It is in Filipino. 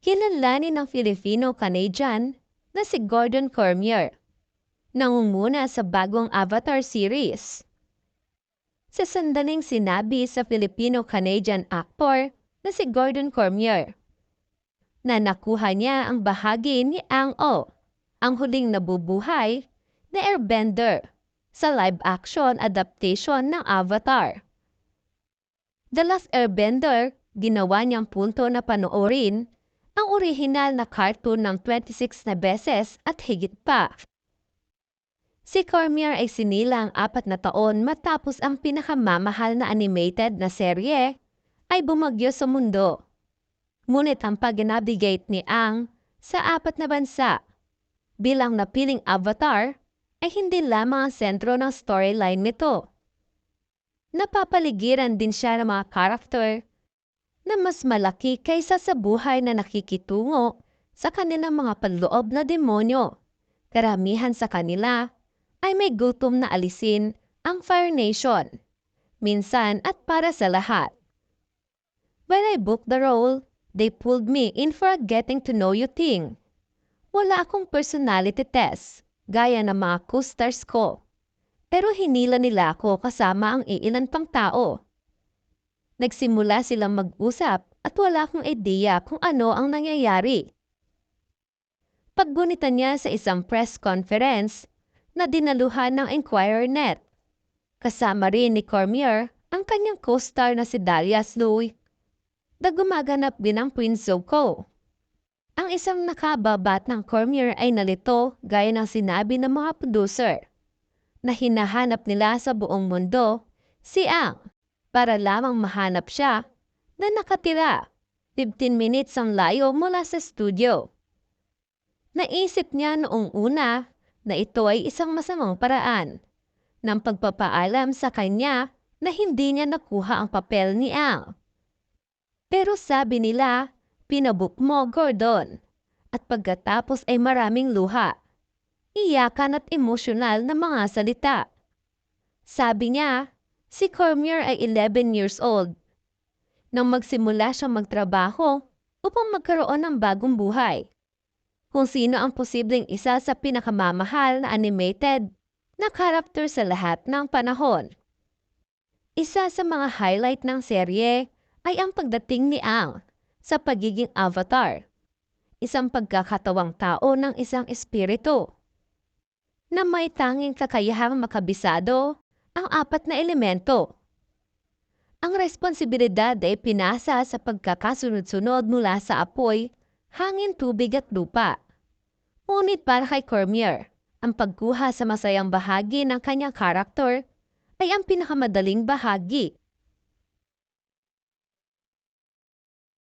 Kilalanin ng Filipino-Canadian na si Gordon Cormier. Nangunguna sa bagong Avatar series. Sa sandaling sinabi sa Filipino-Canadian actor na si Gordon Cormier na nakuha niya ang bahagi ni Ang O, ang huling nabubuhay na airbender sa live-action adaptation ng Avatar. The Last Airbender, ginawa niyang punto na panoorin ang orihinal na cartoon ng 26 na beses at higit pa. Si Cormier ay sinilang apat na taon matapos ang pinakamamahal na animated na serye ay bumagyo sa mundo. Ngunit ang pag-navigate ni Ang sa apat na bansa bilang napiling avatar ay hindi lamang ang sentro ng storyline nito. Napapaligiran din siya ng mga karakter na mas malaki kaysa sa buhay na nakikitungo sa kanilang mga panloob na demonyo. Karamihan sa kanila ay may gutom na alisin ang Fire Nation, minsan at para sa lahat. When I booked the role, they pulled me in for a getting to know you thing. Wala akong personality test, gaya ng mga co-stars ko. Pero hinila nila ako kasama ang iilan pang tao. Nagsimula silang mag-usap at wala akong ideya kung ano ang nangyayari. Paggunitan niya sa isang press conference na dinaluhan ng Inquirer.net. Kasama rin ni Cormier ang kanyang co-star na si Darius Louie na gumaganap din ng Prince Zuko. Ang isang nakababat ng Cormier ay nalito gaya ng sinabi ng mga producer na hinahanap nila sa buong mundo si Ang para lamang mahanap siya na nakatira 15 minutes ang layo mula sa studio. Naisip niya noong una na ito ay isang masamang paraan ng pagpapaalam sa kanya na hindi niya nakuha ang papel ni Ang. Pero sabi nila, pinabook mo Gordon at pagkatapos ay maraming luha, iyakan at emosyonal na mga salita. Sabi niya, si Cormier ay 11 years old. Nang magsimula siyang magtrabaho upang magkaroon ng bagong buhay. Kung sino ang posibleng isa sa pinakamamahal na animated na karakter sa lahat ng panahon. Isa sa mga highlight ng serye ay ang pagdating ni Ang sa pagiging avatar, isang pagkakatawang tao ng isang espiritu. Na may tanging kakayahang makabisado ang apat na elemento. Ang responsibilidad ay pinasa sa pagkakasunod-sunod mula sa apoy hangin, tubig at lupa. Ngunit para kay Cormier, ang pagkuha sa masayang bahagi ng kanyang karakter ay ang pinakamadaling bahagi.